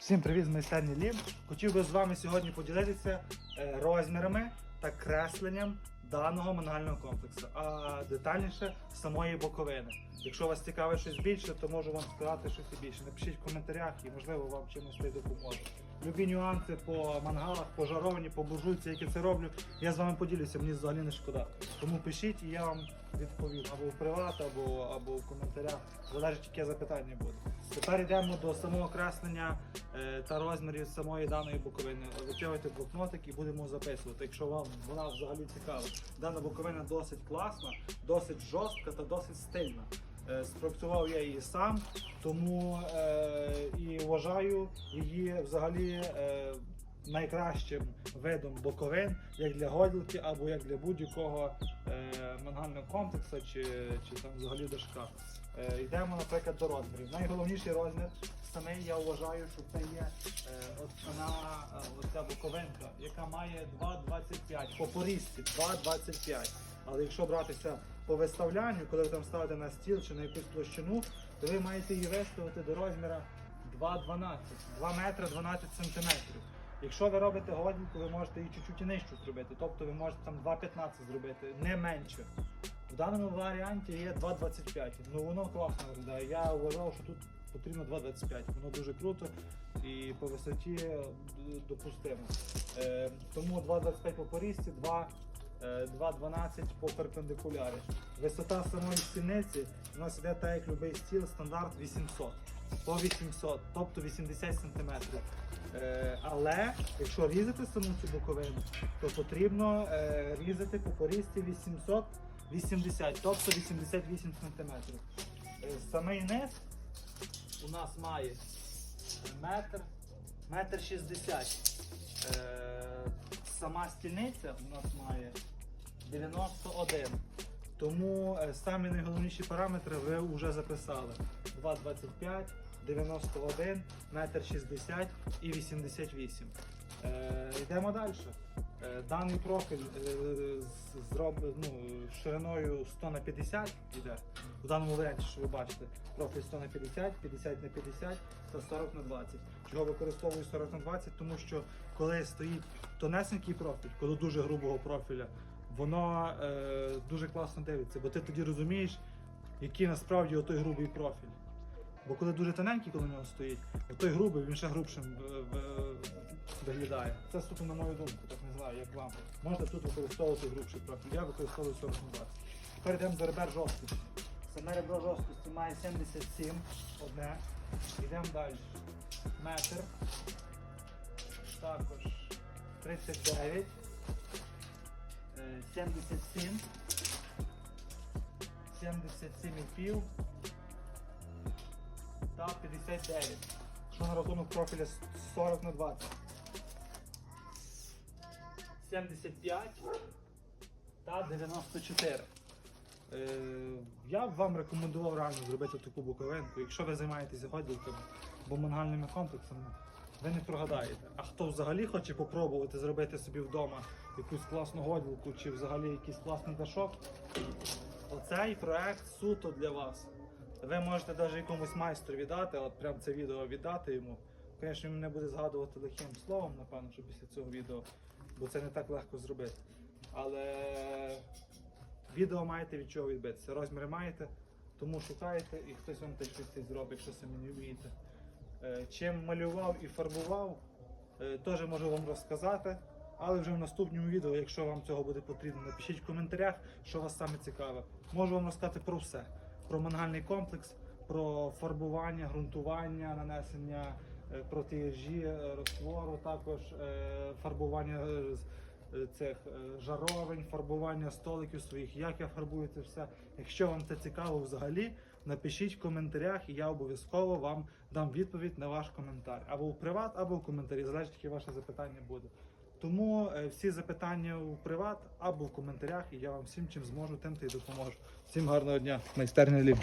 Всім привіт з майстерні Лім. Хотів би з вами сьогодні поділитися е, розмірами та кресленням даного мангального комплексу, а детальніше самої боковини. Якщо вас цікавить щось більше, то можу вам сказати щось і більше. Напишіть в коментарях і можливо вам чимось це допоможе. Любі нюанси по мангалах, по жаровані, по буржуйці, які це роблю, я з вами поділюся, мені взагалі не шкода. Тому пишіть і я вам відповім або в приват, або, або в коментарях. Залежить, яке запитання буде. Тепер йдемо до самого креслення е, та розмірів самої даної боковини. Витягуйте блокнотик і будемо записувати, якщо вам вона взагалі цікава. Дана боковина досить класна, досить жорстка та досить стильна. Е, Спроектував я її сам, тому е, і вважаю її взагалі е, найкращим видом боковин, як для годілки або як для будь-якого е, мангального комплексу чи, чи там взагалі дошка. Е, йдемо, наприклад, до розмірів. Найголовніший розмір самий я вважаю, що це є е, от вона, е, оця боковинка, яка має 2,25 по порізці 2,25. Але якщо братися по виставлянню, коли ви там ставите на стіл чи на якусь площину, то ви маєте її виставити до розміра 2,12, 2 метри 12 сантиметрів. Якщо ви робите годинку, ви можете її чуть-чуть і нижчу зробити, тобто ви можете там 2,15 зробити, не менше. В даному варіанті є 2,25. Ну воно класно виглядає. Я вважав, що тут потрібно 2,25. Воно дуже круто і по висоті е, допустимо. Е, тому 2,25 по порізці, 2, е, 2,12 по перпендикулярі. Висота самої стільниці у нас іде так, як любий стіл, стандарт 800. По 800, тобто 80 см. Е, але якщо різати саму цю боковину, то потрібно е, різати по порізці 880, тобто 88 см. Е, самий низ у нас має метр, метр 60. Е, сама стільниця у нас має 91. Тому самі найголовніші параметри ви вже записали. 2,25, 91, метр 60 і 88. Е, йдемо далі. Е, даний профіль е, зроб, ну, шириною 100 на 50 йде. В даному варіанті, що ви бачите, профіль 100 на 50, 50 на 50 та 40 на 20. Чого використовую 40 на 20? Тому що коли стоїть тонесенький профіль, коли дуже грубого профіля, воно е, дуже класно дивиться, бо ти тоді розумієш, який насправді отой грубий профіль. Бо коли дуже тоненький, коли в нього стоїть, той грубий, він ще грубшим е, виглядає. Це суто на мою думку, так не знаю, як вам. Можна тут використовувати грубший профіль. Я використовую 40 на 20. Тепер йдемо до ребер жорсткості. Саме ребро жорсткості має 77 одне. Йдемо далі. Метр. Також 39. е, 77. 77,5 та 59. Що на рахунок профіля 40 на 20. 75 та 94. Е, я б вам рекомендував реально зробити таку буковинку, якщо ви займаєтеся годілками або мангальними комплексами, ви не прогадаєте. А хто взагалі хоче попробувати зробити собі вдома якусь класну годілку чи взагалі якийсь класний дашок, оцей проект суто для вас. Ви можете навіть якомусь майстру віддати, от прям це відео віддати йому. Звісно, він мене буде згадувати лихим словом, напевно, що після цього відео, бо це не так легко зробити. Але відео маєте від чого відбитися. Розміри маєте, тому шукаєте і хтось вам теж щось зробить, якщо самі не вмієте. Е, Чим малював і фарбував, е, теж можу вам розказати. Але вже в наступному відео, якщо вам цього буде потрібно, напишіть в коментарях, що вас саме цікаве. Можу вам розказати про все: про мангальний комплекс, про фарбування, ґрунтування, нанесення е, протиїжі, е, розтвору, також е, фарбування цих жаровень, фарбування столиків своїх, як я фарбую це все. Якщо вам це цікаво взагалі, напишіть в коментарях, і я обов'язково вам дам відповідь на ваш коментар. Або в приват, або в коментарі, залежить, яке ваше запитання буде. Тому е, всі запитання у приват або в коментарях, і я вам всім чим зможу, тим ти допоможу. Всім гарного дня, майстерня Лів.